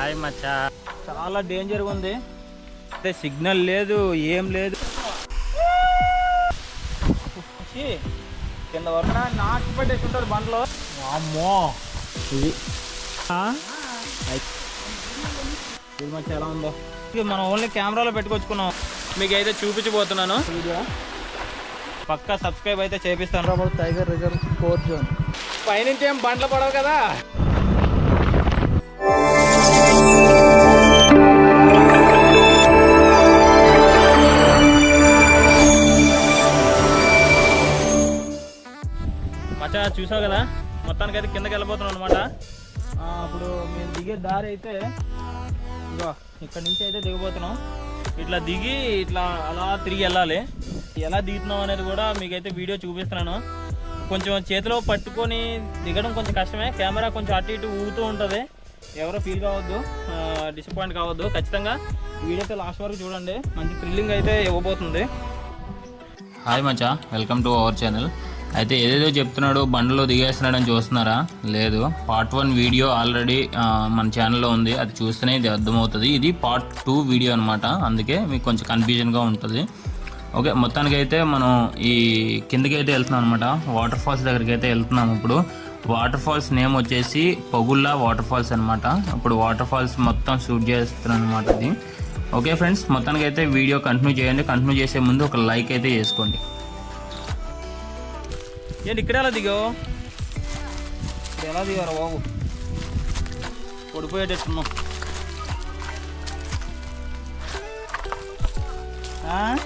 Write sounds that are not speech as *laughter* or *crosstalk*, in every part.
Hi మచ్చా. చాలా డేంజర్గా ఉంది. అంటే సిగ్నల్ లేదు ఏం లేదు. కింద వరకు నాటు పట్టేసి ఉంటుంది బండ్లో. అమ్మో ఇది. మచ్చా ఎలా ఉందో. ఇది మనం ఓన్లీ కెమెరాలో పెట్టుకొచ్చుకున్నాం. మీకు అయితే చూపించబోతున్నాను పక్కా సబ్స్క్రైబ్ అయితే చేపిస్తాను. Tiger reserve sport zone. పైనుంచి ఏం బండ్లు పడవు కదా. మచ్చా చూసావు కదా? మొత్తానికి అయితే కిందకి వెళ్ళిపోతున్నాం అనమాట అప్పుడు మేము దిగే దారి అయితే ఇగో ఇక్కడ నుంచి అయితే దిగబోతున్నాం. ఇట్లా దిగి ఇట్లా అలా తిరిగి వెళ్ళాలి. ఎలా దిగుతున్నాం అనేది కూడా మీకైతే వీడియో చూపిస్తున్నాను. కొంచెం చేతిలో పట్టుకొని దిగడం కొంచెం కష్టమే. కెమెరా కొంచెం అటు ఇటు ఊగుతూ ఉంటుంది. ఎవరో ఫీల్ కావద్దు డిసప్పాయింట్ కావద్దు. ఖచ్చితంగా ఈ వీడియో అయితే లాస్ట్ వరకు చూడండి. మంచి థ్రిల్లింగ్ అయితే ఇవ్వబోతుంది. హాయ్ మచ్చా. వెల్కమ్ టు అవర్ ఛానల్ అయితే ఏదేదో చెప్తున్నాడు బండ్లో దిగేస్తున్నాడని చూస్తున్నారా? లేదు. పార్ట్ వన్ వీడియో ఆల్రెడీ మన ఛానల్లో ఉంది. అది చూస్తేనే ఇది అర్థమవుతుంది. ఇది పార్ట్ టూ వీడియో అనమాట అందుకే మీకు కొంచెం కన్ఫ్యూజన్గా ఉంటుంది. ఓకే మొత్తానికి అయితే మనం ఈ కిందకి అయితే వెళ్తున్నాం అనమాట వాటర్ ఫాల్స్ దగ్గరికి అయితే వెళ్తున్నాం ఇప్పుడు. వాటర్ ఫాల్స్ నేమ్ వచ్చేసి పొగుల్లా వాటర్ ఫాల్స్ అనమాట ఇప్పుడు వాటర్ ఫాల్స్ మొత్తం షూట్ చేస్తున్నాను అనమాట అది. ఓకే ఫ్రెండ్స్ మొత్తానికి అయితే వీడియో కంటిన్యూ చేయండి. కంటిన్యూ చేసే ముందు ఒక లైక్ అయితే చేసుకోండి. ఏంటి ఇక్కడ ఎలా ఇక్కడ ఎలా దిగారా బాబు? పడిపోయేటట్టున్నాం ఆ?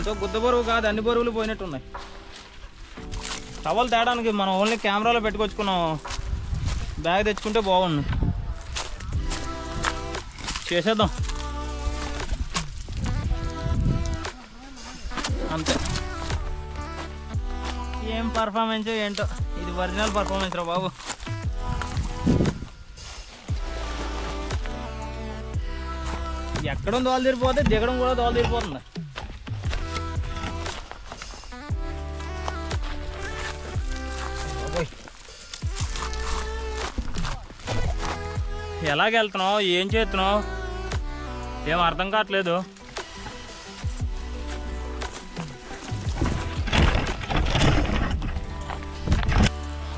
ఎంతో గుద్ద బరువు కాదు అన్ని బరువులు పోయినట్టున్నాయి. టవల్ తేడానికి మనం ఓన్లీ కెమెరాలో పెట్టుకొచ్చుకున్నాం. బ్యాగ్ తెచ్చుకుంటే బాగుండు. చేసేద్దాం. అంతే. ఏం పర్ఫార్మెన్స్ ఏంటో. ఇది ఒరిజినల్ పర్ఫార్మెన్స్ రా బాబు. ఎక్కడ దోలు తీరిపోతే దిగడం కూడా దోలు తీరిపోతుంది ఎలాగెళ్తున్నావు? ఏం చేస్తున్నావు? ఏం అర్థం కావట్లేదు.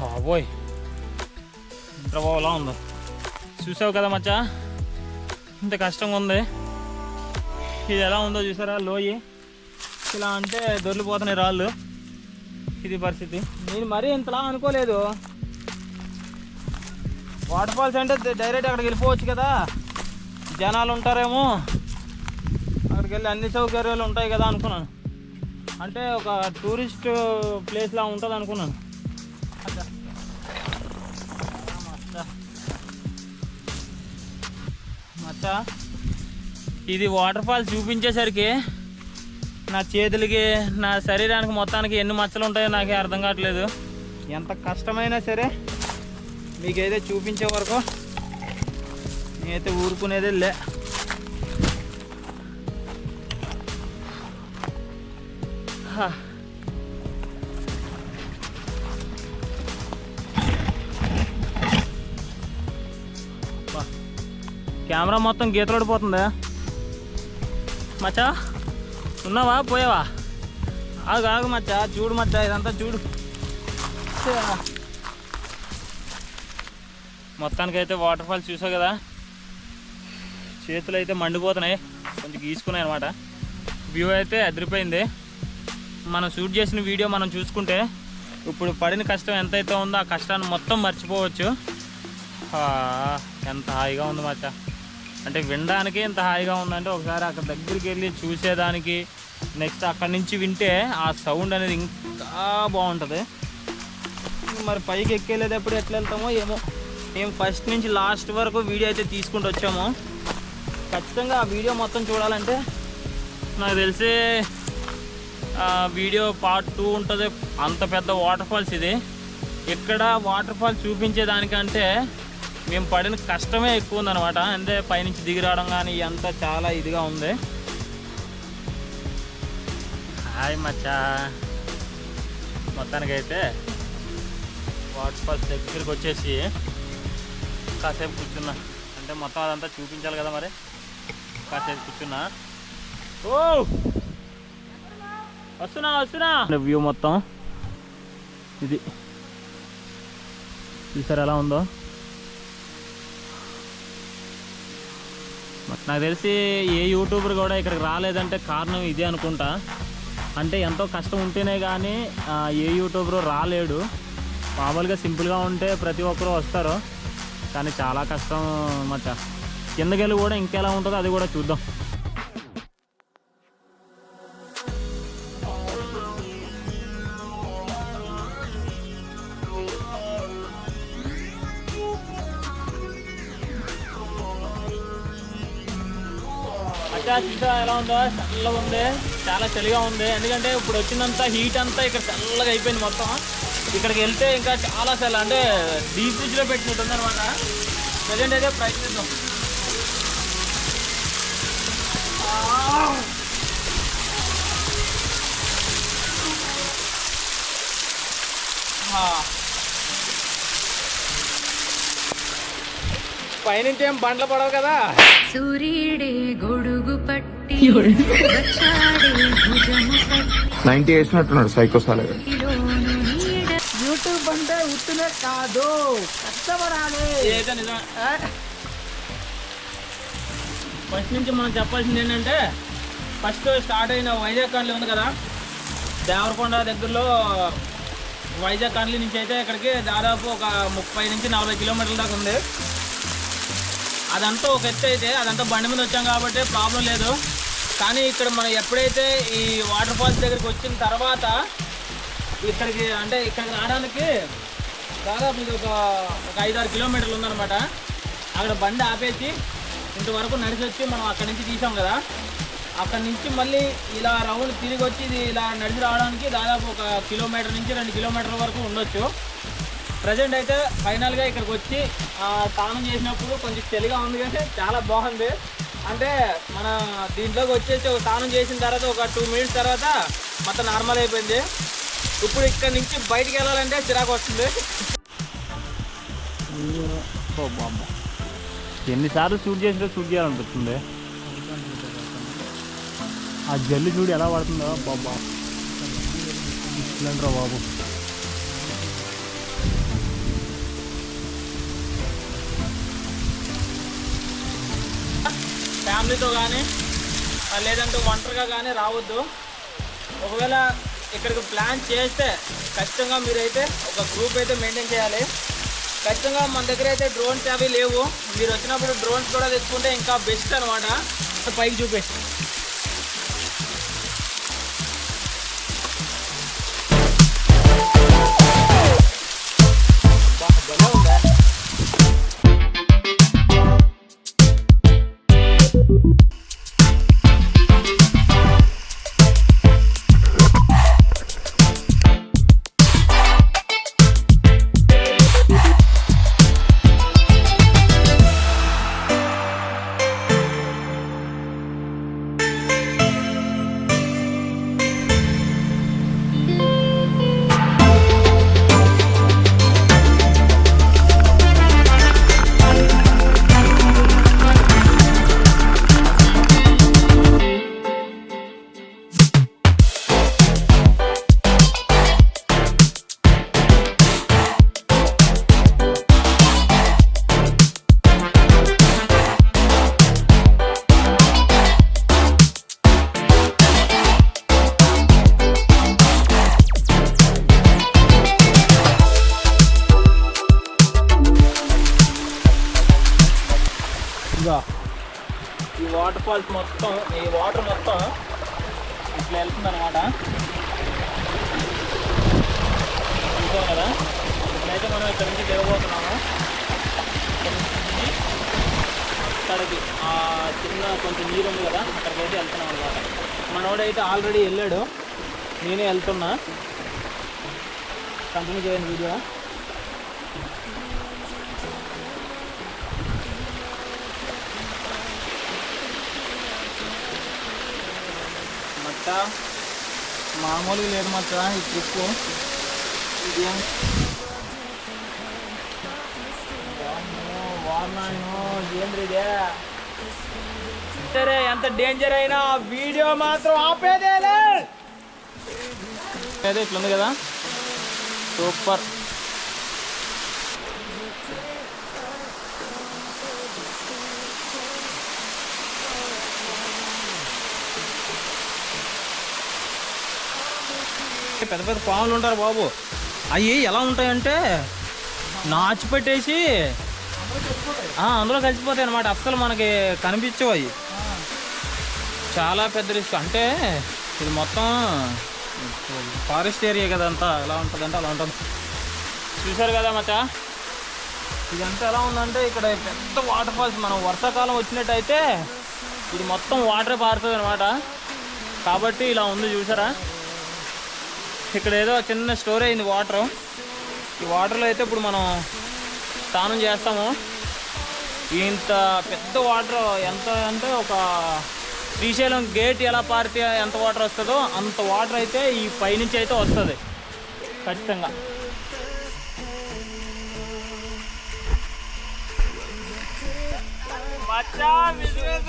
బాబోయ్. ఇంత ఉందో. చూసావు కదా మచ్చా? ఇంత కష్టంగా ఉంది. ఇది ఎలా ఉందో చూసారా? లోయి. ఇలా అంటే దొరికిపోతున్నాయి రాళ్ళు. ఇది పరిస్థితి. నేను మరీ ఇంతలా అనుకోలేదు. వాటర్ ఫాల్స్ అంటే డైరెక్ట్ అక్కడికి వెళ్ళిపోవచ్చు కదా. జనాలు ఉంటారేమో. అక్కడికి వెళ్ళి అన్ని సౌకర్యాలు ఉంటాయి కదా అనుకున్నాను. అంటే ఒక టూరిస్ట్ ప్లేస్లా ఉంటుంది అనుకున్నాను. మచ్చా. మచ్చా ఇది వాటర్ ఫాల్స్ చూపించేసరికి నా చేతులకి నా శరీరానికి మొత్తానికి ఎన్ని మచ్చలు ఉంటాయో నాకే అర్థం కావట్లేదు. ఎంత కష్టమైనా సరే మీకైతే చూపించే వరకు నేనైతే ఊరుకునేదే లే. కెమెరా మొత్తం గీతలాడిపోతుందా? మచ్చా ఉన్నావా? పోయావా? ఆగు ఆగు మచ్చా. చూడు మచ్చా ఇదంతా చూడు. మొత్తానికైతే వాటర్ ఫాల్స్ చూసావు కదా? చేతులు అయితే మండిపోతున్నాయి. కొంచెం గీసుకున్నాయి అనమాట వ్యూ అయితే అదిరిపోయింది. మనం షూట్ చేసిన వీడియో మనం చూసుకుంటే ఇప్పుడు పడిన కష్టం ఎంతైతే ఉందో ఆ కష్టాన్ని మొత్తం మర్చిపోవచ్చు. ఎంత హాయిగా ఉంది మచ్చ అంటే వినడానికి ఎంత హాయిగా ఉందంటే ఒకసారి అక్కడ దగ్గరికి వెళ్ళి చూసేదానికి నెక్స్ట్ అక్కడి నుంచి వింటే ఆ సౌండ్ అనేది ఇంకా బాగుంటుంది. మరి పైకి ఎక్కేలేటప్పుడు ఎట్లా వెళ్తామో ఏమో. మేము ఫస్ట్ నుంచి లాస్ట్ వరకు వీడియో అయితే తీసుకుంటూ వచ్చాము. ఖచ్చితంగా ఆ వీడియో మొత్తం చూడాలంటే నాకు తెలిసి వీడియో పార్ట్ టూ ఉంటుంది. అంత పెద్ద వాటర్ ఫాల్స్ ఇది. ఇక్కడ వాటర్ ఫాల్స్ చూపించేదానికంటే మేము పడిన కష్టమే ఎక్కువ ఉందనమాట అంటే పైనుంచి దిగి రావడం కానీ అంతా చాలా ఇదిగా ఉంది. హాయ్ మచ్చా. మొత్తానికైతే వాటర్ ఫాల్స్ దగ్గరికి వచ్చేసి కాసేపు కూర్చున్నా. అంటే మొత్తం అదంతా చూపించాలి కదా మరి. కాసేపు కూర్చున్నా. ఓ! వస్తున్నా వస్తున్నా. వ్యూ మొత్తం. ఇది. చూసారు ఎలా ఉందో? నాకు తెలిసి ఏ యూట్యూబర్ కూడా ఇక్కడికి రాలేదంటే కారణం ఇదే అనుకుంటా. అంటే ఎంతో కష్టం ఉంటేనే కానీ ఏ యూట్యూబర్ రాలేడు. మామూలుగా సింపుల్గా ఉంటే ప్రతి ఒక్కరు వస్తారు. కానీ చాలా కష్టం మచ్చ కిందకెళ్ళి కూడా ఇంకెలా ఉంటుందో అది కూడా చూద్దాం. అచ్చా ఎలా ఉందో? చల్లగా ఉంది. చాలా చలిగా ఉంది. ఎందుకంటే ఇప్పుడు వచ్చినంత హీట్ అంతా ఇక్కడ చల్లగా అయిపోయింది మొత్తం. ఇక్కడికి వెళ్తే ఇంకా చాలా చల్ల అంటే డీప్ ఫ్రిడ్జ్లో పెట్టినట్టు అనమాట ప్రజెంట్ అయితే ప్రయత్నిద్దాం పైనుంచి ఏం బండ్లు పడవు కదా. సూర్యుడే గొడుగు పట్టి నైన్టీ వేసినట్టున్నాడు సైకో సాలగా ఉత్తునే కాదు. కష్టపడాలి. ఫస్ట్ నుంచి మనం చెప్పాల్సింది ఏంటంటే ఫస్ట్ స్టార్ట్ అయిన వైజాగ్ కాలనీ ఉంది కదా. దేవరకొండ దగ్గరలో వైజాగ్ కాలనీ నుంచి అయితే ఇక్కడికి దాదాపు ఒక ముప్పై నుంచి నలభై కిలోమీటర్ల దాకా ఉంది. అదంతా ఒక ఎత్తు అయితే అదంతా బండి మీద వచ్చాం కాబట్టి ప్రాబ్లం లేదు. కానీ ఇక్కడ మనం ఎప్పుడైతే ఈ వాటర్ ఫాల్స్ దగ్గరికి వచ్చిన తర్వాత ఇక్కడికి అంటే ఇక్కడికి రావడానికి దాదాపు ఇది ఒక ఒక ఐదారు కిలోమీటర్లు ఉందన్నమాట. అక్కడ బండి ఆపేసి ఇంతవరకు నడిచి వచ్చి మనం అక్కడి నుంచి తీసాం కదా. అక్కడి నుంచి మళ్ళీ ఇలా రౌండ్ తిరిగి వచ్చి ఇది ఇలా నడిచి రావడానికి దాదాపు ఒక కిలోమీటర్ నుంచి రెండు కిలోమీటర్ల వరకు ఉండొచ్చు. ప్రజెంట్ అయితే ఫైనల్గా ఇక్కడికి వచ్చి స్నానం చేసినప్పుడు కొంచెం చలిగా ఉంది కానీ చాలా బాగుంది. అంటే మన దీంట్లోకి వచ్చేసి ఒక స్నానం చేసిన తర్వాత ఒక టూ మినిట్స్ తర్వాత మొత్తం నార్మల్ అయిపోయింది. ఇప్పుడు ఇక్కడ నుంచి బయటికి వెళ్ళాలంటే చిరాకు వస్తుంది. ఎన్నిసార్లు షూట్ చేసినా షూట్ చేయాలనిపిస్తుంది. ఆ జల్లి చూడు ఎలా పడుతుందో బాబా. రా బాబు ఫ్యామిలీతో కానీ లేదంటే ఒంటరిగా కానీ రావద్దు. ఒకవేళ ఇక్కడికి ప్లాన్ చేస్తే ఖచ్చితంగా మీరైతే ఒక గ్రూప్ అయితే మెయింటైన్ చేయాలి. ఖచ్చితంగా మన దగ్గర అయితే డ్రోన్స్ అవి లేవు. మీరు వచ్చినప్పుడు డ్రోన్స్ కూడా తెచ్చుకుంటే ఇంకా బెస్ట్ అనమాట పైకి చూపిస్తాను వాటర్ ఫాల్స్ మొత్తం ఈ వాటర్ మొత్తం ఇట్లా వెళ్తుంది అనమాట చూసాం కదా ఇప్పుడైతే మనం ఇక్కడ నుంచి దిగబోతున్నాము అక్కడికి ఆ చిన్న కొంచెం నీరు ఉంది కదా అక్కడికి వెళ్తున్నాం అనమాట మనోడైతే ఆల్రెడీ వెళ్ళాడు. నేనే వెళ్తున్నా. కంటిన్యూ చేయండి వీడియో. మామూలుగా లేదు మచ్చ ఈ ట్రిప్ సరే ఎంత డేంజర్ అయినా వీడియో మాత్రం ఆపేదే ఇట్లా ఉంది కదా. సూపర్. పెద్ద పెద్ద పాములు ఉంటారు బాబు. అవి ఎలా ఉంటాయంటే నాచు పెట్టేసి అందులో కలిసిపోతాయి అనమాట అస్సలు మనకి కనిపించవు అవి చాలా పెద్ద రిస్క్. అంటే ఇది మొత్తం ఫారెస్ట్ ఏరియా కదా అంతా. ఎలా ఉంటుంది అంటే అలా ఉంటుంది. చూసారు కదా మచ్చా? ఇదంతా ఎలా ఉందంటే ఇక్కడ పెద్ద వాటర్ ఫాల్స్ మనం వర్షాకాలం వచ్చినట్టయితే ఇది మొత్తం వాటర్ పారుతుంది అనమాట కాబట్టి ఇలా ఉంది చూసారా ఇక్కడ ఏదో చిన్న స్టోర్ అయింది వాటర్. ఈ వాటర్లో అయితే ఇప్పుడు మనం స్నానం చేస్తాము. ఇంత పెద్ద వాటర్ ఎంత అంటే ఒక శ్రీశైలం గేట్ ఎలా పారితే ఎంత వాటర్ వస్తుందో అంత వాటర్ అయితే ఈ పైనుంచి అయితే వస్తుంది. ఖచ్చితంగా.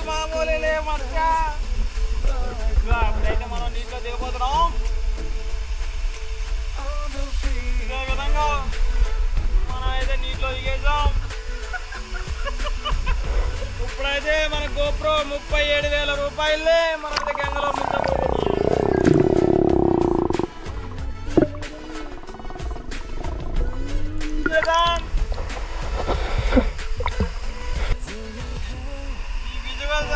మామూలే మచ్చా. మనం నీటిలో దిగిపోతున్నాం దిగేసాం *laughs* ఇప్పుడైతే మన గోప్రో ముప్పై ఏడు వేల రూపాయలే మన గంగలో ఈ విజువల్స్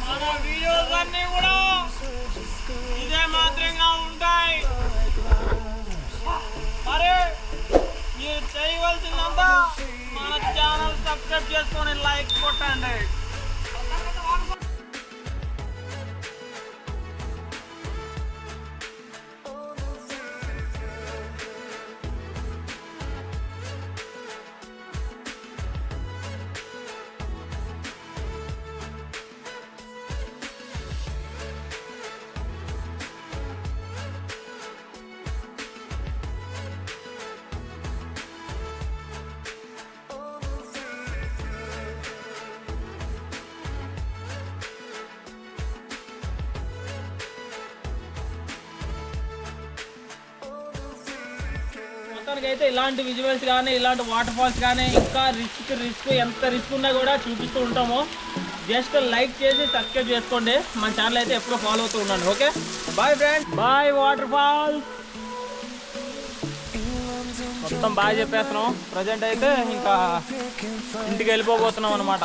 మన వీడియోస్ అన్నీ కూడా సబ్స్క్రైబ్ చేసుకొని లైక్ కొట్టండి మొత్తానికి అయితే ఇలాంటి విజువల్స్ కానీ ఇలాంటి వాటర్ ఫాల్స్ కానీ ఇంకా రిస్క్ రిస్క్ ఎంత రిస్క్ ఉన్నా కూడా చూపిస్తూ ఉంటాము. జస్ట్ లైక్ చేసి సబ్స్క్రైబ్ చేసుకోండి. మన ఛానల్ అయితే ఎప్పుడూ ఫాలో అవుతూ ఉండండి. Okay bye friends bye waterfalls మొత్తం బాగా చెప్పేస్తున్నాం. ప్రజెంట్ అయితే ఇంకా ఇంటికి వెళ్ళిపోబోతున్నాం అనమాట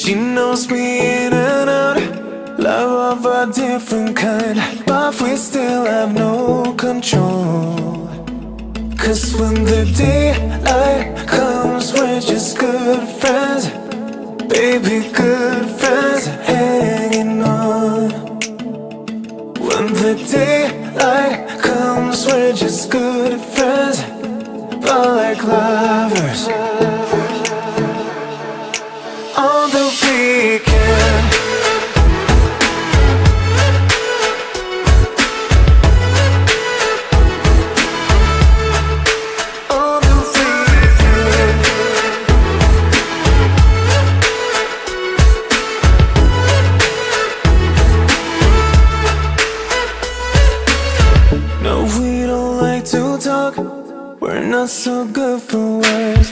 She knows me in and out, love of a different kind, but we still have no control. Cause when the daylight comes, we're just good friends, baby, good friends, hanging on. When the daylight comes, we're just good friends, but like lovers. On the weekend